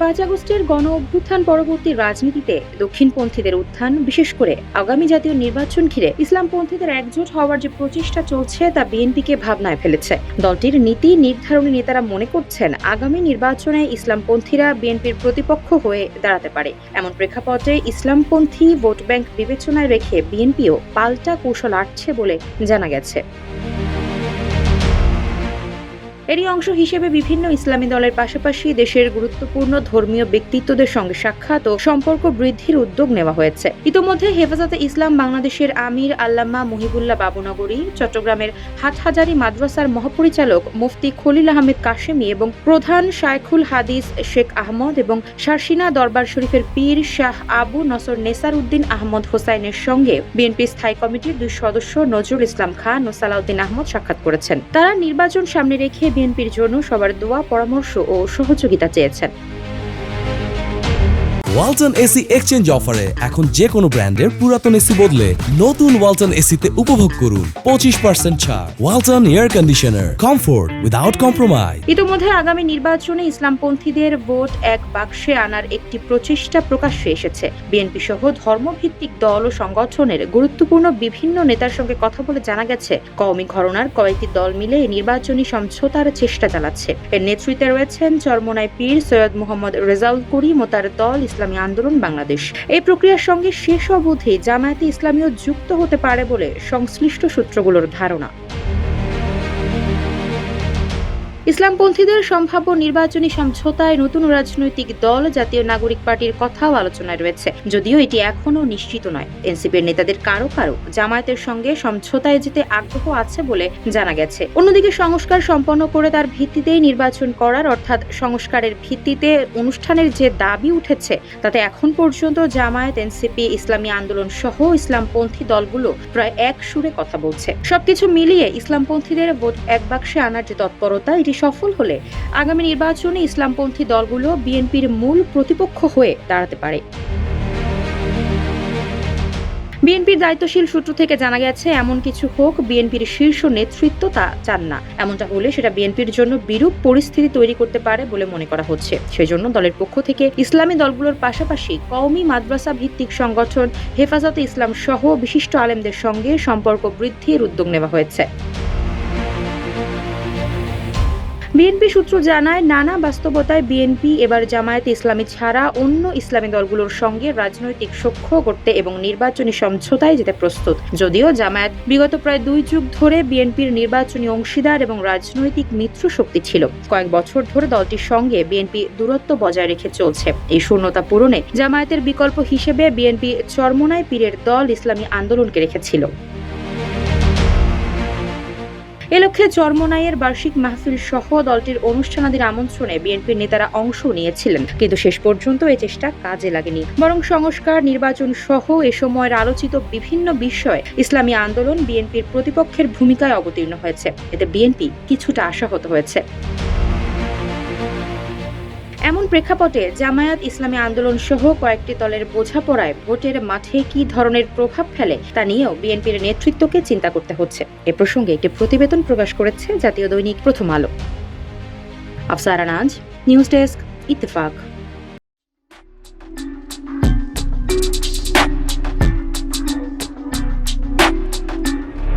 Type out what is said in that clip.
পাঁচ আগস্টের গণ অভ্যুত্থান পরবর্তী রাজনীতিতে দক্ষিণপন্থীদের উত্থান, বিশেষ করে আগামী জাতীয় নির্বাচন ঘিরে ইসলামপন্থীদের একজোট হওয়ার যে প্রচেষ্টা চলছে তা বিএনপিকে ভাবনায় ফেলেছে। দলটির নীতি নির্ধারণী নেতারা মনে করছেন, আগামী নির্বাচনে ইসলামপন্থীরা বিএনপির প্রতিপক্ষ হয়ে দাঁড়াতে পারে। এমন প্রেক্ষাপটে ইসলামপন্থী ভোট ব্যাংক বিবেচনায় রেখে বিএনপিও পাল্টা কৌশল আটছে বলে জানা গেছে। এরই অংশ হিসেবে বিভিন্ন ইসলামী দলের পাশাপাশি দেশের গুরুত্বপূর্ণ ধর্মীয় ব্যক্তিত্বদের সঙ্গে সাক্ষাৎ ও সম্পর্ক বৃদ্ধির উদ্যোগ নেওয়া হয়েছে। ইতোমধ্যে হেফাজতে ইসলাম বাংলাদেশের আমির আল্লামা মহিবুল্লাহ বাবুনগরী, চট্টগ্রামের হাটহাজারী মাদ্রাসার মহাপরিচালক মুফতি খলিল আহমেদ কাশেমি এবং প্রধান শায়খুল হাদিস শেখ আহমদ এবং শারসিনা দরবার শরীফের পীর শাহ আবু নসর নেসার উদ্দিন আহমদ হোসাইনের সঙ্গে বিএনপি স্থায়ী কমিটির দুই সদস্য নজরুল ইসলাম খান ও সালাউদ্দিন আহমদ সাক্ষাৎ করেছেন। তারা নির্বাচন সামনে রেখে বিএনপির জন্য সবার দোয়া পরামর্শ ও সহযোগিতা চেয়েছেন। ওয়ালটন এসি এক্সচেঞ্জ অফারে এখন যে কোনো ব্র্যান্ডের পুরাতন এসি বদলে নতুন ওয়ালটন এসিতে উপভোগ করুন পঁচিশ পার্সেন্ট ছাড়। Walton air conditioner comfort without compromise ইতোমধ্যে আগামী নির্বাচনে ইসলামপন্থীদের ভোট এক বাক্সে আনার একটি প্রচেষ্টা প্রকাশ্যে এসেছে। বিএনপি সহ ধর্মভিত্তিক দল ও সংগঠনের গুরুত্বপূর্ণ বিভিন্ন নেতার সঙ্গে কথা বলে জানা গেছে, কওমি ঘরনার কয়েকটি দল মিলে নির্বাচনী সমঝোতার চেষ্টা চালাচ্ছে। এর নেতৃত্বে রয়েছেন চরমোনাই পীর সৈয়দ মোহাম্মদ রেজাউল করিম ও তার দল ইসলামী আন্দোলন বাংলাদেশ। এই প্রক্রিয়ার সঙ্গে শেষ অবধি জামায়াতে ইসলামীও যুক্ত হতে পারে বলে সংশ্লিষ্ট সূত্রগুলোর ধারণা। ইসলামপন্থীদের সম্ভাব্য নির্বাচনী সমঝোতায় নতুন রাজনৈতিক দল, জাতীয় নাগরিক পার্টির কথাও আলোচনায় রয়েছে। যদিও এটি এখনও নিশ্চিত নয়। এনসিপির নেতাদের কারও কারও জামায়াতের সঙ্গে সমঝোতায় যেতে আগ্রহ আছে বলে জানা গেছে। অন্যদিকে সংস্কার সম্পন্ন করে তার ভিত্তিতেই নির্বাচন করার, অর্থাৎ সংস্কারের ভিত্তিতে অনুষ্ঠানের যে দাবি উঠেছে, তাতে এখন পর্যন্ত জামায়াত, এনসিপি, ইসলামী আন্দোলন সহ ইসলামপন্থী দলগুলো প্রায় এক সুরে কথা বলছে। সবকিছু মিলিয়ে ইসলামপন্থীদের ভোট এক বাক্সে আনার যে তৎপরতা, এটি সফল হলে আগামী নির্বাচনে ইসলামপন্থী দলগুলো বিএনপির মূল প্রতিপক্ষ হয়ে দাঁড়াতে পারে। বিএনপির দায়িত্বশীল সূত্র থেকে জানা গেছে, এমন কিছু হোক, বিএনপির শীর্ষ নেতৃত্ব তা চান না। এমনটা হলে সেটা বিএনপির জন্য বিরূপ পরিস্থিতি তৈরি করতে পারে বলে মনে করা হচ্ছে। সেজন্য দলের পক্ষ থেকে ইসলামী দলগুলোর পাশাপাশি কওমি মাদ্রাসা ভিত্তিক সংগঠন হেফাজতে ইসলাম সহ বিশিষ্ট আলেমদের সঙ্গে সম্পর্ক বৃদ্ধির উদ্যোগ নেওয়া হয়েছে। বিএনপি সূত্র জানায়, নানা বাস্তবতায় বিএনপি এবার জামায়াতে ইসলামী ছাড়া অন্য ইসলামী দলগুলোর সঙ্গে রাজনৈতিক সখ্য করতে এবং নির্বাচনী সমঝোতায় যেতে প্রস্তুত। যদিও জামায়াত বিগত প্রায় দুই যুগ ধরে বিএনপির নির্বাচনী অংশীদার এবং রাজনৈতিক মিত্র শক্তি ছিল। কয়েক বছর ধরে দলটির সঙ্গে বিএনপি দূরত্ব বজায় রেখে চলছে। এই শূন্যতা পূরণে জামায়াতের বিকল্প হিসেবে বিএনপি চরমোনাই পীরের দল ইসলামী আন্দোলনকে রেখেছিল। এ লক্ষ্যে চর্মনাইয়ের বার্ষিক মাহফিল সহ দলটির অনুষ্ঠানাদির আমন্ত্রণে বিএনপির নেতারা অংশ নিয়েছিলেন। কিন্তু শেষ পর্যন্ত এই চেষ্টা কাজে লাগেনি। বরং সংস্কার, নির্বাচন সহ এ সময়ের আলোচিত বিভিন্ন বিষয়ে ইসলামী আন্দোলন বিএনপির প্রতিপক্ষের ভূমিকায় অবতীর্ণ হয়েছে। এতে বিএনপি কিছুটা আশাহত হয়েছে। এমন প্রেক্ষাপটে জামায়াত ইসলামী আন্দোলন সহ কয়েকটি দলের বোঝাপড়ায় ভোটের মাঠে কি ধরনের প্রভাব ফেলে তা নিয়েও বিএনপির নেতৃত্বকে চিন্তা করতে হচ্ছে। এ প্রসঙ্গে একটি প্রতিবেদন প্রকাশ করেছে জাতীয় দৈনিক প্রথম আলো। আফসারানাজ নিউজ ডেস্ক, ইত্তেফাক।